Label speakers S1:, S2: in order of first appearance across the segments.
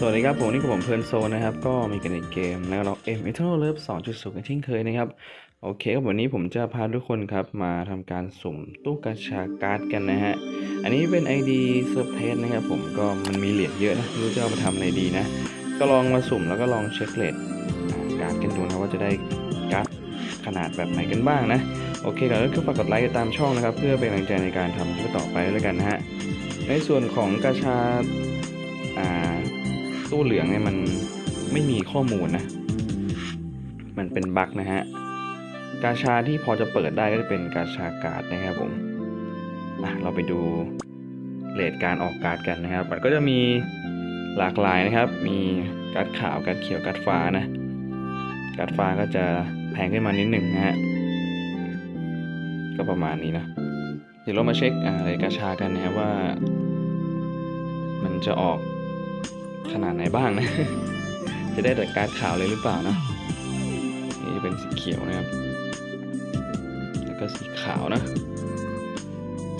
S1: สวัสดีครับผมนี่คือผมเพลินโซนนะครับ ก็มีกันในเกมแล้วเราเอ็มเอทเลิฟสองจุดศูนย์กันเช่นเคยนะครับ โอเคครับวันนี้ผมจะพาทุกคนครับ มาทำการสุ่มตู้กาชาการ์ดกันนะฮะ อันนี้เป็น ID เซิร์ฟเทสนะครับผมก็มันมีเหรียญเยอะนะไม่รู้จะเอาไปทำอะไรดีนะ ก็ลองมาสุ่มแล้วก็ลองเช็คเลทการ์ดกันดูนะว่าจะได้การ์ดขนาดแบบไหนกันบ้างนะ โอเคก่อนอื่นก็ฝากกดไลค์ตามช่องนะครับ เพื่อเป็นกำลังใจในการทำคลิปต่อไปด้วยกันนะฮะในส่วนของกาชาอ่า ตู้เหลืองเนี่ยมันไม่มีข้อมูลนะ มันเป็นบั๊กนะฮะ กาชาที่พอจะเปิดได้ก็จะเป็นกาชาการ์ดนะครับผมอะเราไปดูเลทการออกการ์ดกันนะครับ มันก็จะมีหลากหลายนะครับ มีการ์ดขาวการ์ดเขียวการ์ดฟ้านะ การ์ดฟ้าก็จะแพงขึ้นมานิดหนึ่งนะฮะ ก็ประมาณนี้นะ เดี๋ยวเรามาเช็คอะไรกาชากันนะครับว่า มันจะออก ขนาดไหนบ้างนะ จะได้แต่การ์ดขาวเลยหรือเปล่านะนี่จะเป็นสีเขียวนะครับ แล้วก็สีขาวนะ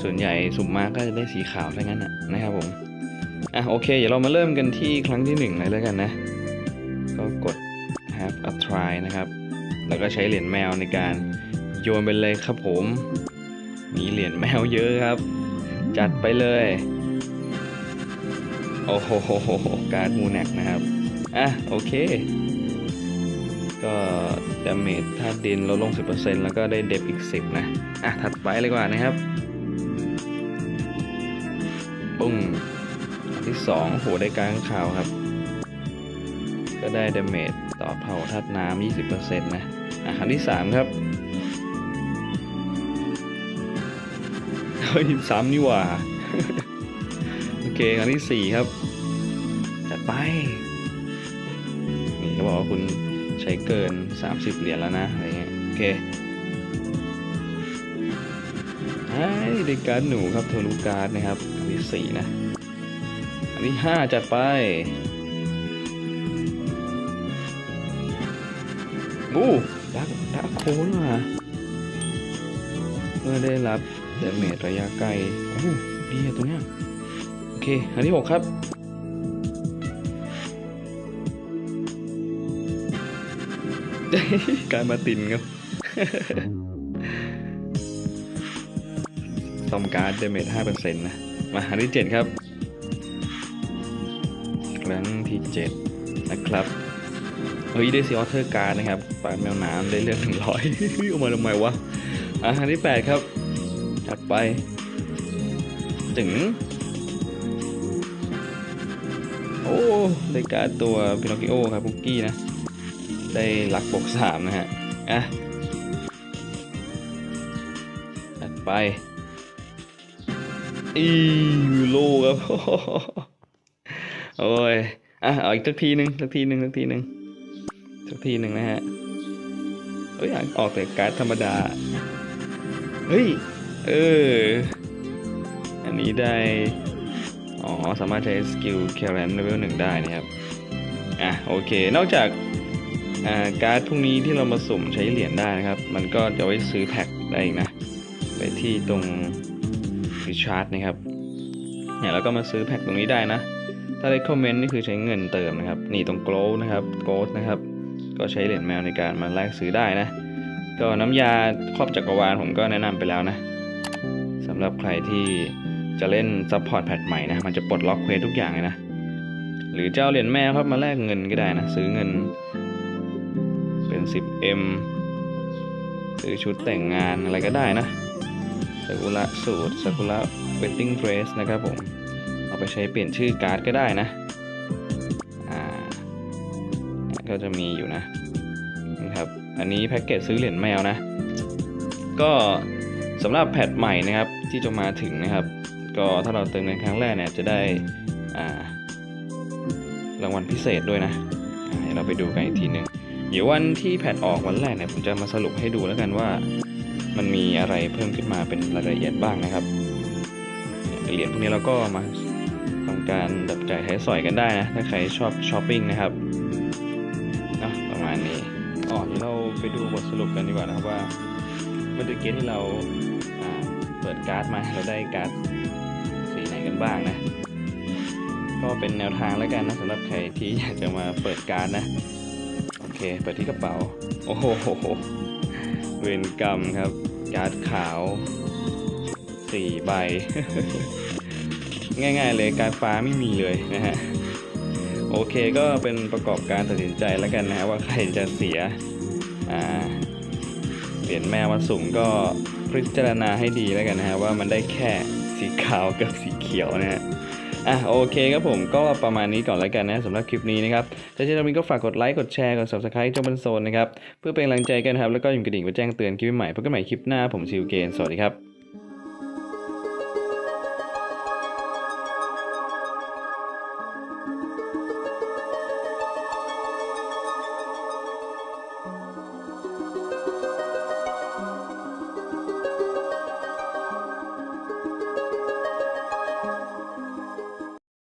S1: ส่วนใหญ่สุ่มมาก็จะได้สีขาวทั้งนั้นนะนะครับผม อะโอเค เดี๋ยวเรามาเริ่มกันที่ครั้งที่หนึ่งเลยแล้วกันนะ ก็กด have a try นะครับ แล้วก็ใช้เหรียญแมวในการโยนไปเลยครับผม มีเหรียญแมวเยอะครับ จัดไปเลย โอ้โหการ์ดมูแนกนะครับ อะ โอเค ก็ดาเมจธาตุดินลดลง 10%แล้วก็ได้เดฟอีก 10 นะ อะ ถัดไปเลยกว่านะครับ ปุ้งที่2โหได้การขังข่าวครับ ก็ได้ดาเมจต่อเผาธาตุน้ำ20%นะ อะอันที่ 3 ครับเฮ้ยซ้ำนี่ว่า โอเคอันที่สี่ครับ จัดไป นี่เขาบอกว่าคุณใช้เกิน 30 เหรียญแล้วนะอะไรเงี้ยโอเคไอ้ได้การหนูครับเทอรูการ์ดนะครับ อันที่สี่นะ อันที่ห้าจัดไปอู้ดักดักโคนว่ะเมื่อได้รับเดเมจระยะไกลโอ้ดีอะตัวเนี้ย อเคอันที่หกครับการมาตินครับซอมการ์ดเดเมจห้าเปอร์เซ็นต์นะ มาอันที่เจ็ดครับ ครั้งที่เจ็ดนะครับ เฮ้ยได้ซีออเทอร์การ์ดนะครับปาดแมวน้ำได้เลือดหนึ่งร้อยเอามาทำไมวะอะอันที่แปดครับถัดไป ถึง โอ้ได้การ์ดตัวพินอคกิโอครับพุกกี้นะ ได้หลักบวกสามนะฮะ อะถัดไปอีวิโลครับ โอ้ย อะ เอาอีกสักทีหนึ่งสักทีหนึ่งสักทีหนึ่งสักทีหนึ่งนะฮะเฮ้ยออกแต่การ์ดธรรมดา เฮ้ย เออ อันนี้ได้ อ๋อ สามารถใช้สกิลแครนเลเวลหนึ่งได้นะครับ อะ โอเค นอกจากอ่าการ์ดพวกนี้ที่เรามาสุ่มใช้เหรียญได้นะครับ มันก็จะไว้ซื้อแพ็คได้อีกนะ ไปที่ตรงรีชาร์จนะครับเนี่ยแล้วก็มาซื้อแพ็คตรงนี้ได้นะ ถ้าได้คอมเมนต์นี่คือใช้เงินเติมนะครับ นี่ตรงโกลนะครับโกลนะครับ ก็ใช้เหรียญแมวในการมาแลกซื้อได้นะ ก็น้ำยาครอบจักรวาลผมก็แนะนำไปแล้วนะสำหรับใครที่ จะเล่นซัพพอร์ตแพทใหม่นะมันจะปลดล็อกเควสทุกอย่างเลยนะ หรือเจะเอาเหรียญแมวครับมาแลกเงินก็ได้นะ ซื้อเงิน เป็น 10M ซื้อชุดแต่งงานอะไรก็ได้นะซากุระสูตรซากุระเวดดิ้งเดรสนะครับผม เอาไปใช้เปลี่ยนชื่อการ์ดก็ได้นะอ่าก็จะมีอยู่นะนะครับอันนี้แพ็กเกจซื้อเหรียญแมวนะ ก็สำหรับแพทใหม่นะครับที่จะมาถึงนะครับ ก็ถ้าเราเติมเงินครั้งแรกเนี่ยจะได้รางวัลพิเศษด้วยนะเดี๋ยวเราไปดูกันอีกทีหนึ่งเดี๋ยววันที่แพทออกวันแรกเนี่ยผมจะมาสรุปให้ดูแล้วกันว่า มันมีอะไรเพิ่มขึ้นมาเป็นรายละเอียดบ้างนะครับเหรียญพวกนี้เราก็มาทำการดับจ่ายใช้สอยกันได้นะถ้าใครชอบช้อปปิ้งนะครับนะประมาณนี้อ๋อเดี๋ยวเราไปดูบทสรุปกันดีกว่านะครับว่าเมื่อตะกี้ที่เราเปิดการ์ดมาเราได้การ์ด กันบ้างนะ ก็เป็นแนวทางแล้วกันนะสำหรับใครที่อยากจะมาเปิดการนะ โอเค เปิดที่กระเป๋า โอ้โหเวรกรรมครับ การ์ดขาวสี่ใบ ง่ายๆเลยการฟ้าไม่มีเลยนะฮะ โอเคก็เป็นประกอบการตัดสินใจแล้วกันนะว่าใครจะเสียอ่าเหรียญแม่วมาสุ่มก็พิจารณาให้ดีแล้วกันนะฮะว่ามันได้แค่ สีขาวกับสีเขียวนะฮะอะโอเคครับผมก็ประมาณนี้ก่อนแล้วกันนะสำหรับคลิปนี้นะครับถ้าชอบคลิปนี้ก็ฝากกดไลค์กดแชร์กด subscribe จงเป็นโซนนะครับเพื่อเป็นกำลังใจกันครับแล้วก็อย่าลืมกระดิ่งไว้แจ้งเตือนคลิปใหม่พบกันใหม่คลิปหน้าผมซิวเกนสวัสดีครับ